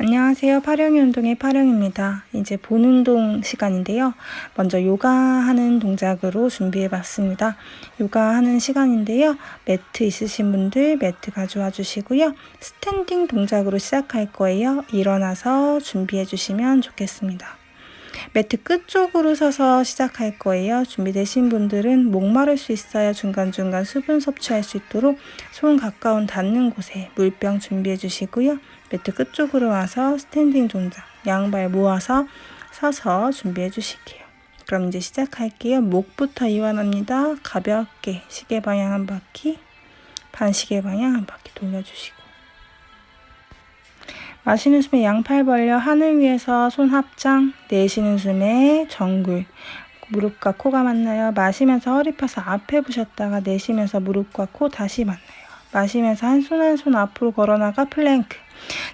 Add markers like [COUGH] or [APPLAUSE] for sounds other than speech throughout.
안녕하세요. 파령이 운동의 파령입니다. 이제 본 운동 시간인데요. 먼저 요가하는 동작으로 준비해 봤습니다. 요가하는 시간인데요. 매트 있으신 분들 매트 가져와 주시고요. 스탠딩 동작으로 시작할 거예요. 일어나서 준비해 주시면 좋겠습니다. 매트 끝쪽으로 서서 시작할 거예요. 준비되신 분들은 목마를 수 있어야 중간중간 수분 섭취할 수 있도록 손 가까운 닿는 곳에 물병 준비해 주시고요. 매트 끝쪽으로 와서 스탠딩 동작, 양발 모아서 서서 준비해 주실게요. 그럼 이제 시작할게요. 목부터 이완합니다. 가볍게 시계 방향 한 바퀴, 반시계 방향 한 바퀴 돌려주시고 마시는 숨에 양팔 벌려 하늘 위에서 손 합장, 내쉬는 숨에 정굴, 무릎과 코가 만나요. 마시면서 허리 펴서 앞에 보셨다가 내쉬면서 무릎과 코 다시 만나요. 마시면서 한 손 한 손 앞으로 걸어나가 플랭크.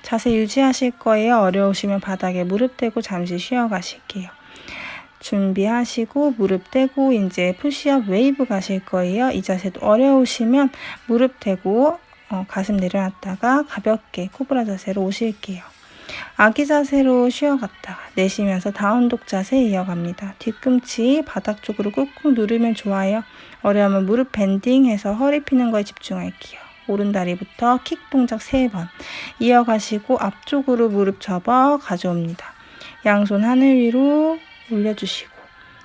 자세 유지하실 거예요. 어려우시면 바닥에 무릎 대고 잠시 쉬어 가실게요. 준비하시고 무릎 대고 이제 푸시업 웨이브 가실 거예요. 이 자세도 어려우시면 무릎 대고 어, 가슴 내려놨다가 가볍게 코브라 자세로 오실게요. 아기 자세로 쉬어갔다가 내쉬면서 다운독 자세 이어갑니다. 뒤꿈치 바닥 쪽으로 꾹꾹 누르면 좋아요. 어려우면 무릎 밴딩해서 허리 피는 거에 집중할게요. 오른다리부터 킥 동작 3번 이어가시고 앞쪽으로 무릎 접어 가져옵니다. 양손 하늘 위로 올려주시고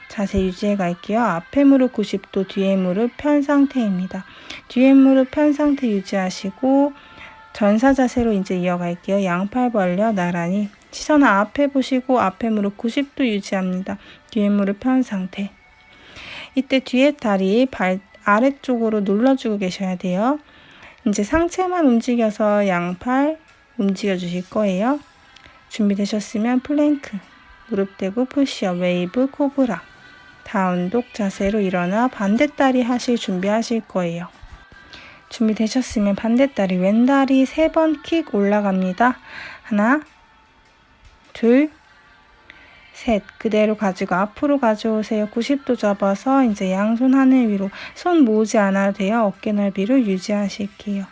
자세 유지해 갈게요. 앞에 무릎 90도, 뒤에 무릎 편 상태입니다. 뒤에 무릎 편 상태 유지하시고 전사 자세로 이제 이어갈게요. 양팔 벌려 나란히 시선 앞에 보시고 앞에 무릎 90도 유지합니다. 뒤에 무릎 편 상태. 이때 뒤에 다리 발 아래쪽으로 눌러주고 계셔야 돼요. 이제 상체만 움직여서 양팔 움직여 주실 거예요. 준비되셨으면 플랭크, 무릎 대고 푸시업, 웨이브, 코브라. 다운독 자세로 일어나 반대다리 하실 준비하실 거예요. 준비되셨으면 반대다리 왼다리 세 번 킥 올라갑니다. 하나, 둘, 셋. 그대로 가지고 앞으로 가져오세요. 90도 접어서 이제 양손 하늘 위로 손 모으지 않아도 돼요. 어깨 넓이를 유지하실게요.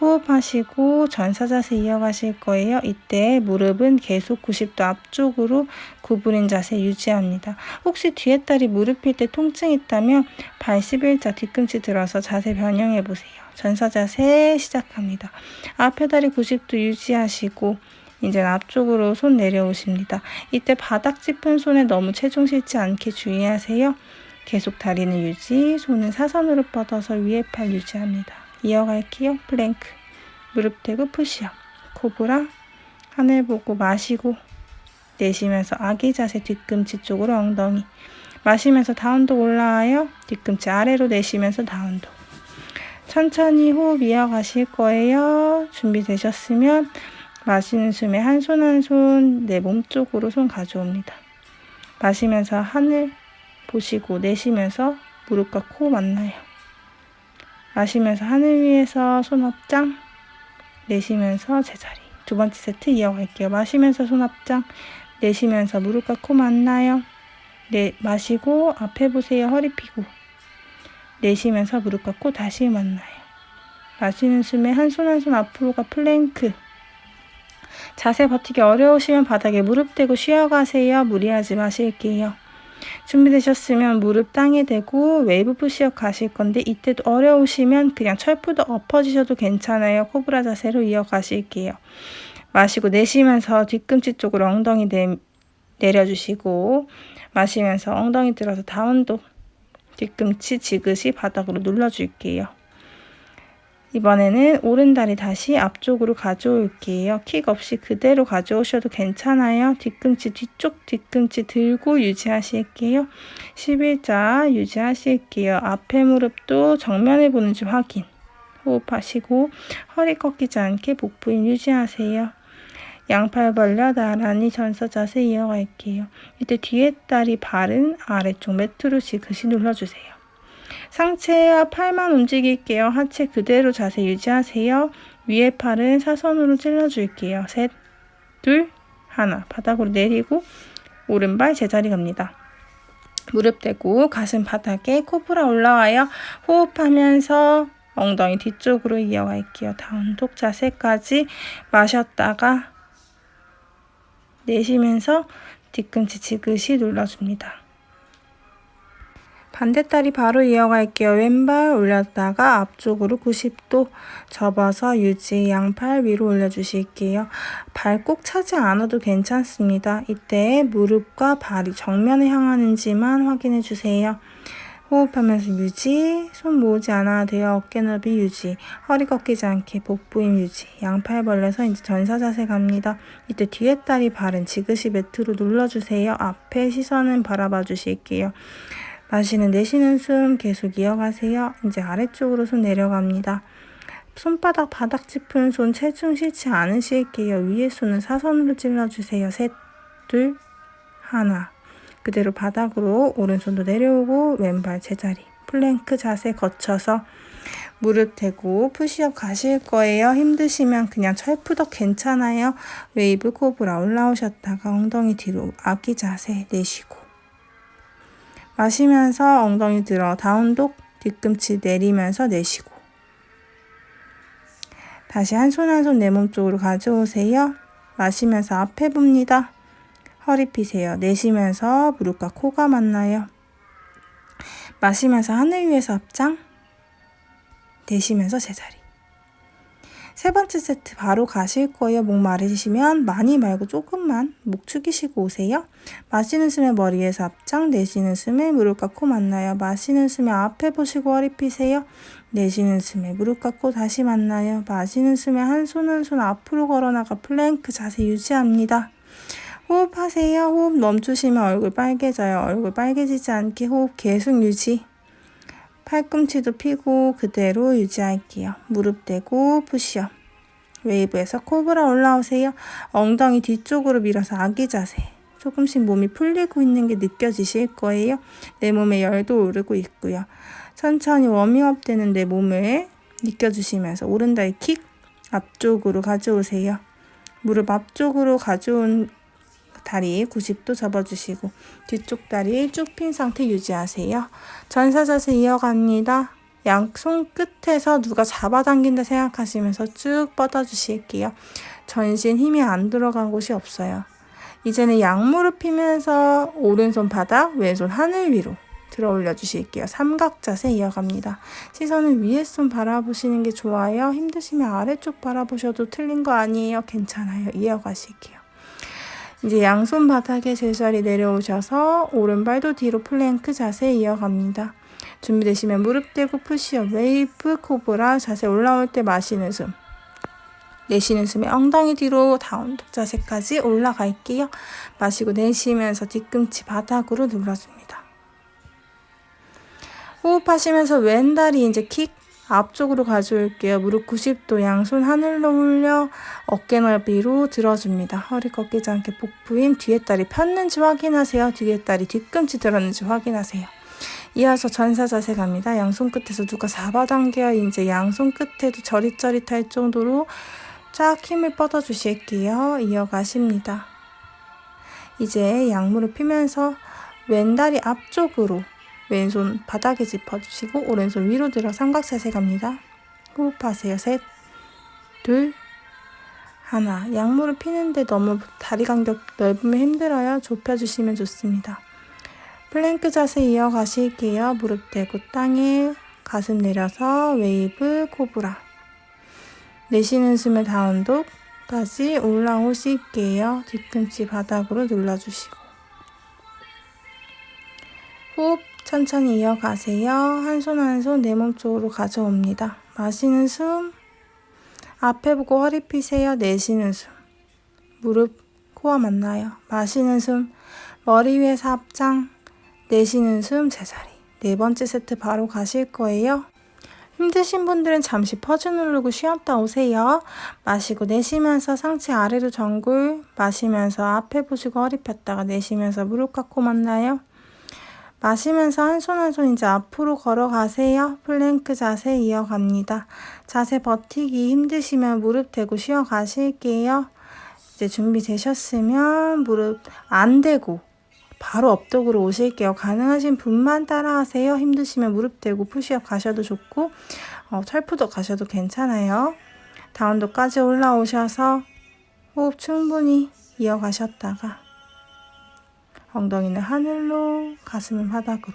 호흡하시고 전사 자세 이어가실 거예요. 이때 무릎은 계속 90도 앞쪽으로 구부린 자세 유지합니다. 혹시 뒤에 다리 무릎 필 때 통증 있다면 발 11자 뒤꿈치 들어서 자세 변형해 보세요. 전사 자세 시작합니다. 앞에 다리 90도 유지하시고 이제 앞쪽으로 손 내려오십니다. 이때 바닥 짚은 손에 너무 체중 실지 않게 주의하세요. 계속 다리는 유지, 손은 사선으로 뻗어서 위에 팔 유지합니다. 이어갈게요. 플랭크. 무릎 대고 푸시업. 코브라. 하늘 보고 마시고 내쉬면서 아기 자세 뒤꿈치 쪽으로 엉덩이. 마시면서 다운도 올라와요. 뒤꿈치 아래로 내쉬면서 다운도. 천천히 호흡 이어가실 거예요. 준비되셨으면 마시는 숨에 한 손 한 손 내 몸 쪽으로 손 가져옵니다. 마시면서 하늘 보시고 내쉬면서 무릎과 코 만나요. 마시면서 하늘 위에서 손 합장, 내쉬면서 제자리. 두 번째 세트 이어갈게요. 마시면서 손 합장, 내쉬면서 무릎과 코 만나요. 내, 마시고 앞에 보세요. 허리 피고. 내쉬면서 무릎과 코 다시 만나요. 마시는 숨에 한 손 한 손 앞으로가 플랭크. 자세 버티기 어려우시면 바닥에 무릎 대고 쉬어가세요. 무리하지 마실게요. 준비되셨으면 무릎 땅에 대고 웨이브 푸시업 가실 건데 이때도 어려우시면 그냥 철푸도 엎어지셔도 괜찮아요. 코브라 자세로 이어가실게요. 마시고 내쉬면서 뒤꿈치 쪽으로 엉덩이 내, 내려주시고 마시면서 엉덩이 들어서 다운도 뒤꿈치 지그시 바닥으로 눌러줄게요. 이번에는 오른다리 다시 앞쪽으로 가져올게요. 킥 없이 그대로 가져오셔도 괜찮아요. 뒤꿈치 뒤쪽 뒤꿈치 들고 유지하실게요. 11자 유지하실게요. 앞에 무릎도 정면에 보는지 확인. 호흡하시고 허리 꺾이지 않게 복부인 유지하세요. 양팔 벌려 나란히 전서 자세 이어갈게요. 이때 뒤에 다리 발은 아래쪽 매트로 지그시 눌러주세요. 상체와 팔만 움직일게요. 하체 그대로 자세 유지하세요. 위에 팔은 사선으로 찔러줄게요. 셋, 둘, 하나. 바닥으로 내리고 오른발 제자리 갑니다. 무릎 대고 가슴 바닥에 코브라 올라와요. 호흡하면서 엉덩이 뒤쪽으로 이어갈게요. 다운독 자세까지 마셨다가 내쉬면서 뒤꿈치 지그시 눌러줍니다. 반대다리 바로 이어갈게요. 왼발 올렸다가 앞쪽으로 90도 접어서 유지 양팔 위로 올려주실게요. 발 꼭 차지 않아도 괜찮습니다. 이때 무릎과 발이 정면을 향하는지만 확인해 주세요. 호흡하면서 유지, 손 모으지 않아도 돼요. 어깨 넓이 유지, 허리 꺾이지 않게 복부 힘 유지, 양팔 벌려서 이제 전사 자세 갑니다. 이때 뒤에 다리 발은 지그시 매트로 눌러주세요. 앞에 시선은 바라봐 주실게요. 마시는 내쉬는 숨 계속 이어가세요. 이제 아래쪽으로 손 내려갑니다. 손바닥 바닥 짚은 손 체중 싫지 않으실게요. 위에 손은 사선으로 찔러주세요. 셋, 둘, 하나. 그대로 바닥으로 오른손도 내려오고 왼발 제자리. 플랭크 자세 거쳐서 무릎 대고 푸시업 가실 거예요. 힘드시면 그냥 철푸덕 괜찮아요. 웨이브 코브라 올라오셨다가 엉덩이 뒤로 아기 자세 내쉬고 마시면서 엉덩이 들어 다운독 뒤꿈치 내리면서 내쉬고 다시 한 손 한 손 내 몸 쪽으로 가져오세요. 마시면서 앞에 봅니다. 허리 피세요. 내쉬면서 무릎과 코가 만나요. 마시면서 하늘 위에서 앞장 내쉬면서 제자리 세 번째 세트 바로 가실 거예요. 목 마르시면 많이 말고 조금만 목 축이시고 오세요. 마시는 숨에 머리에서 앞장, 내쉬는 숨에 무릎과 코 만나요. 마시는 숨에 앞에 보시고 허리 피세요. 내쉬는 숨에 무릎과 코 다시 만나요. 마시는 숨에 한 손 한 손 앞으로 걸어나가 플랭크 자세 유지합니다. 호흡하세요. 호흡 멈추시면 얼굴 빨개져요. 얼굴 빨개지지 않게 호흡 계속 유지. 팔꿈치도 펴고 그대로 유지할게요. 무릎 대고 푸시업. 웨이브에서 코브라 올라오세요. 엉덩이 뒤쪽으로 밀어서 아기 자세. 조금씩 몸이 풀리고 있는 게 느껴지실 거예요. 내 몸에 열도 오르고 있고요. 천천히 워밍업 되는 내 몸을 느껴주시면서 오른다리 킥 앞쪽으로 가져오세요. 무릎 앞쪽으로 가져온 다리 90도 접어주시고 뒤쪽 다리 쭉 핀 상태 유지하세요. 전사 자세 이어갑니다. 양손 끝에서 누가 잡아당긴다 생각하시면서 쭉 뻗어주실게요. 전신 힘이 안 들어간 곳이 없어요. 이제는 양무릎 피면서 오른손 바닥, 왼손 하늘 위로 들어 올려 주실게요. 삼각 자세 이어갑니다. 시선은 위에 손 바라보시는 게 좋아요. 힘드시면 아래쪽 바라보셔도 틀린 거 아니에요. 괜찮아요. 이어가실게요. 이제 양손 바닥에 제자리 내려오셔서 오른발도 뒤로 플랭크 자세 이어갑니다. 준비되시면 무릎 대고 푸시업 웨이브 코브라 자세 올라올 때 마시는 숨 내쉬는 숨에 엉덩이 뒤로 다운독 자세까지 올라갈게요. 마시고 내쉬면서 뒤꿈치 바닥으로 눌러줍니다. 호흡하시면서 왼다리 이제 킥 앞쪽으로 가져올게요. 무릎 90도 양손 하늘로 올려 어깨 넓이로 들어줍니다. 허리 꺾이지 않게 복부 힘 뒤에 다리 폈는지 확인하세요. 뒤에 다리 뒤꿈치 들었는지 확인하세요. 이어서 전사 자세 갑니다. 양손 끝에서 누가 잡아당겨야 이제 양손 끝에도 저릿저릿할 정도로 쫙 힘을 뻗어주실게요. 이어가십니다. 이제 양무릎 피면서 왼다리 앞쪽으로 왼손 바닥에 짚어주시고 오른손 위로 들어 삼각 자세 갑니다. 호흡하세요. 셋, 둘, 하나. 양무릎 피는데 너무 다리 간격 넓으면 힘들어요. 좁혀주시면 좋습니다. 플랭크 자세 이어가실게요. 무릎 대고 땅에 가슴 내려서 웨이브 코브라. 내쉬는 숨에 다운독까지 올라오실게요. 뒤꿈치 바닥으로 눌러주시고. 호흡 천천히 이어가세요. 한 손 한 손 내 몸 쪽으로 가져옵니다. 마시는 숨. 앞에 보고 허리 피세요. 내쉬는 숨. 무릎, 코와 만나요. 마시는 숨. 머리 위에서 앞장. 내쉬는 숨 제자리. 네 번째 세트 바로 가실 거예요. 힘드신 분들은 잠시 퍼즈 누르고 쉬었다 오세요. 마시고 내쉬면서 상체 아래로 정굴. 마시면서 앞에 보시고 허리 폈다가 내쉬면서 무릎 깎고 만나요. 마시면서 한 손 한 손 이제 앞으로 걸어가세요. 플랭크 자세 이어갑니다. 자세 버티기 힘드시면 무릎 대고 쉬어 가실게요. 이제 준비되셨으면 무릎 안 대고 바로 업독으로 오실게요. 가능하신 분만 따라하세요. 힘드시면 무릎 대고 푸시업 가셔도 좋고 어, 철푸도 가셔도 괜찮아요. 다운도까지 올라오셔서 호흡 충분히 이어가셨다가 엉덩이는 하늘로 가슴은 바닥으로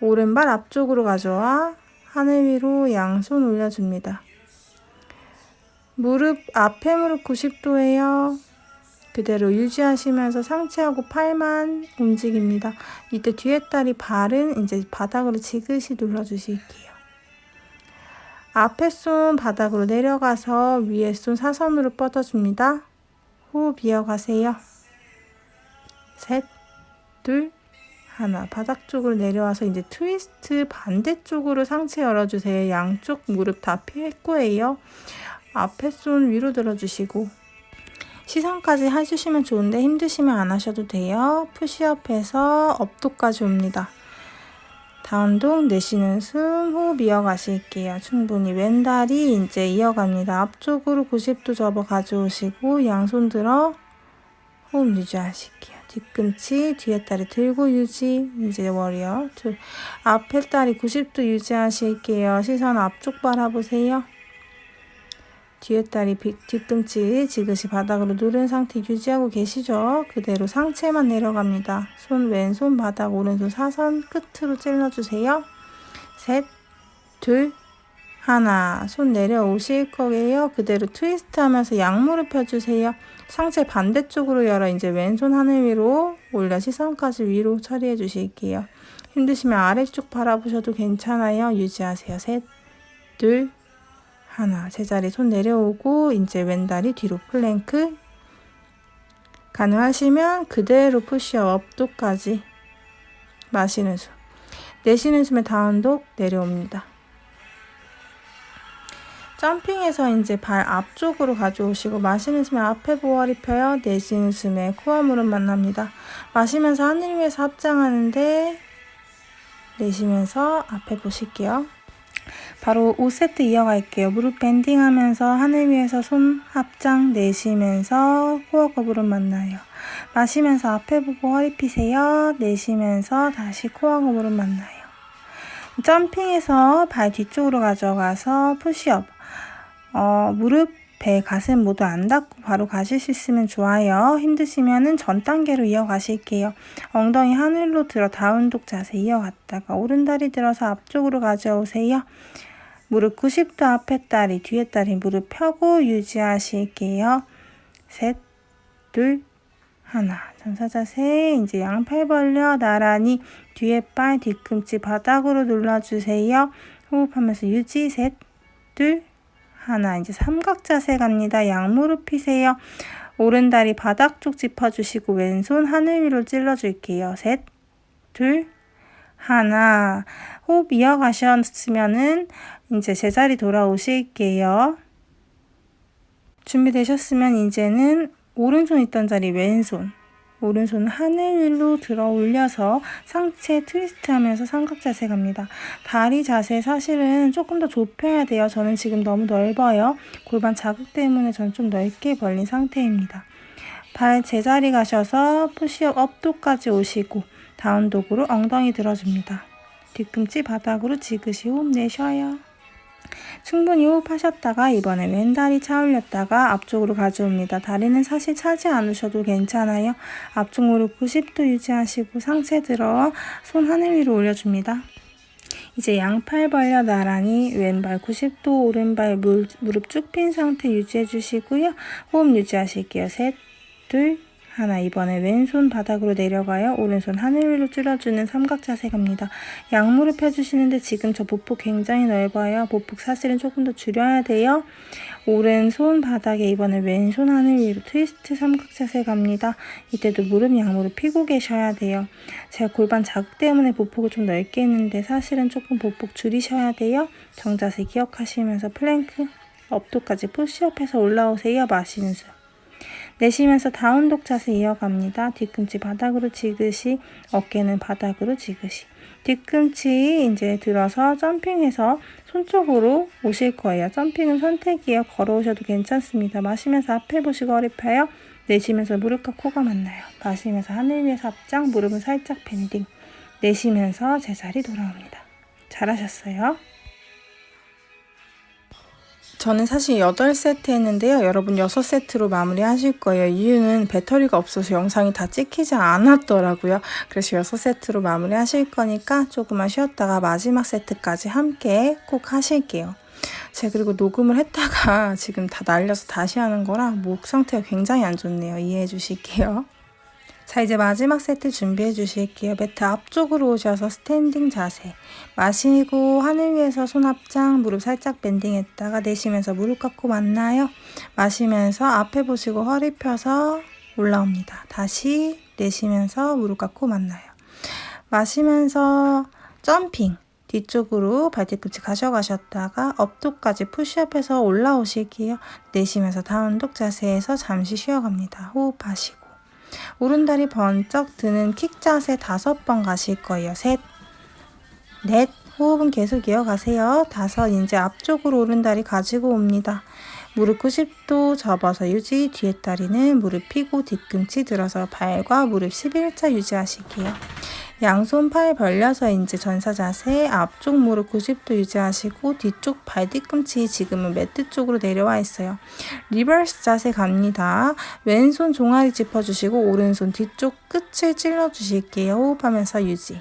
오른발 앞쪽으로 가져와 하늘 위로 양손 올려줍니다. 무릎 앞에 무릎 90도예요. 그대로 유지하시면서 상체하고 팔만 움직입니다. 이때 뒤에 다리 발은 이제 바닥으로 지그시 눌러주실게요. 앞에 손 바닥으로 내려가서 위에 손 사선으로 뻗어줍니다. 호흡 이어가세요. 셋, 둘, 하나. 바닥 쪽으로 내려와서 이제 트위스트 반대쪽으로 상체 열어주세요. 양쪽 무릎 다 펼 거예요. 앞에 손 위로 들어주시고 시선까지 해주시면 좋은데 힘드시면 안 하셔도 돼요. 푸시업해서 업도까지 옵니다. 다운동 내쉬는 숨 호흡 이어가실게요. 충분히 왼다리 이제 이어갑니다. 앞쪽으로 90도 접어 가져오시고 양손 들어 호흡 유지하실게요. 뒤꿈치 뒤에 다리 들고 유지 이제 워리어 둘 앞에 다리 90도 유지하실게요. 시선 앞쪽 바라보세요. 뒤에 다리 비- 뒤꿈치 지그시 바닥으로 누른 상태 유지하고 계시죠? 그대로 상체만 내려갑니다. 손 왼손 바닥 오른손 사선 끝으로 찔러주세요. 셋, 둘, 하나. 손 내려 오실 거예요. 그대로 트위스트 하면서 양무릎 펴주세요. 상체 반대쪽으로 열어 이제 왼손 하늘 위로 올려 시선까지 위로 처리해 주실게요. 힘드시면 아래쪽 바라보셔도 괜찮아요. 유지하세요. 셋, 둘, 하나. 제자리 손 내려오고 이제 왼다리 뒤로 플랭크. 가능하시면 그대로 푸시업 업도까지 마시는 숨. 내쉬는 숨에 다운독 내려옵니다. 점핑해서 이제 발 앞쪽으로 가져오시고 마시는 숨에 앞에 보아리 펴요. 내쉬는 숨에 코어 무릎 만납니다. 마시면서 하늘 위에서 합장하는데 내쉬면서 앞에 보실게요. 바로 5세트 이어갈게요. 무릎 밴딩 하면서 하늘 위에서 손 합장 내쉬면서 코어가 무릎 만나요. 마시면서 앞에 보고 허리 피세요. 내쉬면서 다시 코어가 무릎 만나요. 점핑해서 발 뒤쪽으로 가져가서 푸시업. 어, 무릎, 배, 가슴 모두 안 닿고 바로 가실 수 있으면 좋아요. 힘드시면은 전 단계로 이어가실게요. 엉덩이 하늘로 들어 다운독 자세 이어갔다가 오른다리 들어서 앞쪽으로 가져오세요. 무릎 90도 앞에 다리, 뒤에 다리 무릎 펴고 유지하실게요. 셋, 둘, 하나. 전사 자세. 이제 양팔 벌려 나란히 뒤에 팔, 뒤꿈치 바닥으로 눌러주세요. 호흡하면서 유지. 셋, 둘, 하나. 이제 삼각 자세 갑니다. 양무릎 피세요. 오른 다리 바닥 쪽 짚어주시고 왼손 하늘 위로 찔러줄게요. 셋, 둘, 하나. 호흡 이어가셨으면은 이제 제자리 돌아오실게요. 준비되셨으면 이제는 오른손 있던 자리 왼손. 오른손 하늘 위로 들어 올려서 상체 트위스트 하면서 삼각 자세 갑니다. 다리 자세 사실은 조금 더 좁혀야 돼요. 저는 지금 너무 넓어요. 골반 자극 때문에 저는 좀 넓게 벌린 상태입니다. 발 제자리 가셔서 푸시업 업도까지 오시고 다운독으로 엉덩이 들어줍니다. 뒤꿈치 바닥으로 지그시 호흡 내쉬어요. 충분히 호흡하셨다가 이번에 왼다리 차 올렸다가 앞쪽으로 가져옵니다. 다리는 사실 차지 않으셔도 괜찮아요. 앞쪽 무릎 90도 유지하시고 상체 들어 손 하늘 위로 올려줍니다. 이제 양팔 벌려 나란히 왼발 90도 오른발 물, 무릎 쭉 핀 상태 유지해 주시고요. 호흡 유지하실게요. 셋, 둘, 하나. 이번에 왼손 바닥으로 내려가요. 오른손 하늘 위로 줄여주는 삼각 자세 갑니다. 양무릎 펴주시는데 지금 저 보폭 굉장히 넓어요. 보폭 사실은 조금 더 줄여야 돼요. 오른손 바닥에 이번에 왼손 하늘 위로 트위스트 삼각 자세 갑니다. 이때도 무릎 양무릎 펴고 계셔야 돼요. 제가 골반 자극 때문에 보폭을 좀 넓게 했는데 사실은 조금 보폭 줄이셔야 돼요. 정자세 기억하시면서 플랭크 업도까지 푸시업해서 올라오세요. 마시는 숨. 내쉬면서 다운독 자세 이어갑니다. 뒤꿈치 바닥으로 지그시, 어깨는 바닥으로 지그시. 뒤꿈치 이제 들어서 점핑해서 손 쪽으로 오실 거예요. 점핑은 선택이에요. 걸어오셔도 괜찮습니다. 마시면서 앞에 보시고 허리 펴요. 내쉬면서 무릎과 코가 만나요. 마시면서 하늘 위에서 앞장, 무릎은 살짝 밴딩. 내쉬면서 제자리 돌아옵니다. 잘하셨어요. 저는 사실 8세트 했는데요. 여러분 6세트로 마무리 하실 거예요. 이유는 배터리가 없어서 영상이 다 찍히지 않았더라고요. 그래서 6세트로 마무리 하실 거니까 조금만 쉬었다가 마지막 세트까지 함께 꼭 하실게요. 제가 그리고 녹음을 했다가 [LAUGHS] 지금 다 날려서 다시 하는 거라 목 상태가 굉장히 안 좋네요. 이해해 주실게요. 자, 이제 마지막 세트 준비해 주실게요. 매트 앞쪽으로 오셔서 스탠딩 자세. 마시고 하늘 위에서 손 앞장, 무릎 살짝 밴딩했다가 내쉬면서 무릎 깎고 만나요. 마시면서 앞에 보시고 허리 펴서 올라옵니다. 다시 내쉬면서 무릎 깎고 만나요. 마시면서 점핑. 뒤쪽으로 발뒤꿈치 가져가셨다가 업도까지 푸시업해서 올라오실게요. 내쉬면서 다운독 자세에서 잠시 쉬어갑니다. 호흡하시고. 오른다리 번쩍 드는 킥 자세 다섯 번 가실 거예요. 셋, 넷, 호흡은 계속 이어가세요. 다섯, 이제 앞쪽으로 오른다리 가지고 옵니다. 무릎 90도 접어서 유지, 뒤에 다리는 무릎 펴고 뒤꿈치 들어서 발과 무릎 11자 유지하실게요. 양손 팔 벌려서 이제 전사 자세, 앞쪽 무릎 90도 유지하시고 뒤쪽 발 뒤꿈치 지금은 매트 쪽으로 내려와 있어요. 리버스 자세 갑니다. 왼손 종아리 짚어주시고 오른손 뒤쪽 끝을 찔러주실게요. 호흡하면서 유지.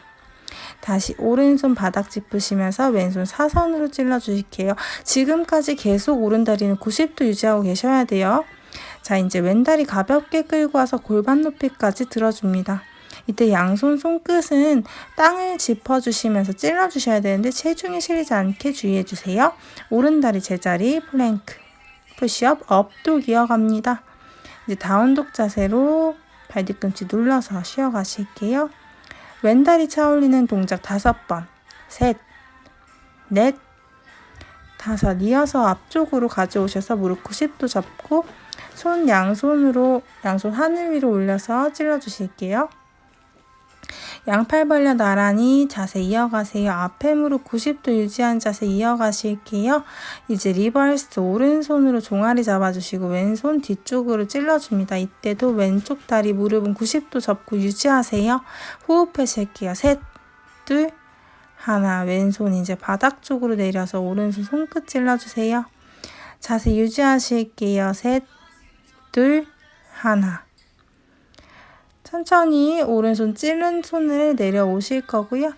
다시 오른손 바닥 짚으시면서 왼손 사선으로 찔러 주실게요. 지금까지 계속 오른다리는 90도 유지하고 계셔야 돼요. 자, 이제 왼다리 가볍게 끌고 와서 골반 높이까지 들어줍니다. 이때 양손 손끝은 땅을 짚어주시면서 찔러주셔야 되는데 체중이 실리지 않게 주의해주세요. 오른다리 제자리 플랭크 푸시업 업도 이어갑니다. 이제 다운독 자세로 발 뒤꿈치 눌러서 쉬어가실게요. 왼다리 차올리는 동작 다섯 번. 셋, 넷, 다섯. 이어서 앞쪽으로 가져오셔서 무릎 90도 접고 손 양손으로 양손 하늘 위로 올려서 찔러 주실게요. 양팔 벌려 나란히 자세 이어가세요. 앞에 무릎 90도 유지한 자세 이어가실게요. 이제 리버스 오른손으로 종아리 잡아주시고 왼손 뒤쪽으로 찔러줍니다. 이때도 왼쪽 다리 무릎은 90도 접고 유지하세요. 호흡해 쉴게요. 셋, 둘, 하나. 왼손 이제 바닥 쪽으로 내려서 오른손 손끝 찔러주세요. 자세 유지하실게요. 셋, 둘, 하나. 천천히 오른손 찌른 손을 내려오실 거고요.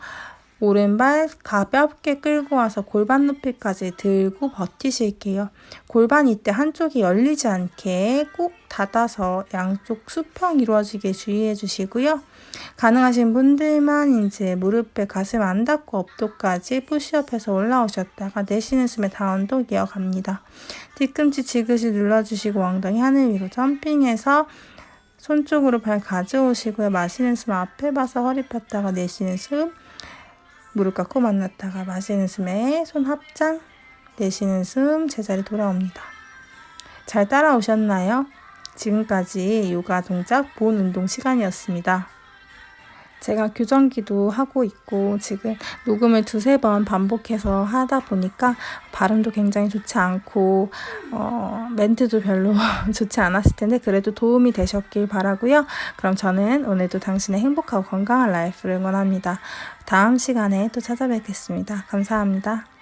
오른발 가볍게 끌고 와서 골반 높이까지 들고 버티실게요. 골반 이때 한쪽이 열리지 않게 꼭 닫아서 양쪽 수평 이루어지게 주의해 주시고요. 가능하신 분들만 이제 무릎에 가슴 안 닿고 업도까지 푸시업해서 올라오셨다가 내쉬는 숨에 다운도 이어갑니다. 뒤꿈치 지그시 눌러주시고 엉덩이 하늘 위로 점핑해서 손 쪽으로 발 가져오시고요. 마시는 숨 앞에 봐서 허리 폈다가 내쉬는 숨 무릎 깎고 만났다가 마시는 숨에 손 합장 내쉬는 숨 제자리 돌아옵니다. 잘 따라오셨나요? 지금까지 요가 동작 본 운동 시간이었습니다. 제가 교정기도 하고 있고 지금 녹음을 두세 번 반복해서 하다 보니까 발음도 굉장히 좋지 않고 어, 멘트도 별로 [LAUGHS] 좋지 않았을 텐데 그래도 도움이 되셨길 바라고요. 그럼 저는 오늘도 당신의 행복하고 건강한 라이프를 응원합니다. 다음 시간에 또 찾아뵙겠습니다. 감사합니다.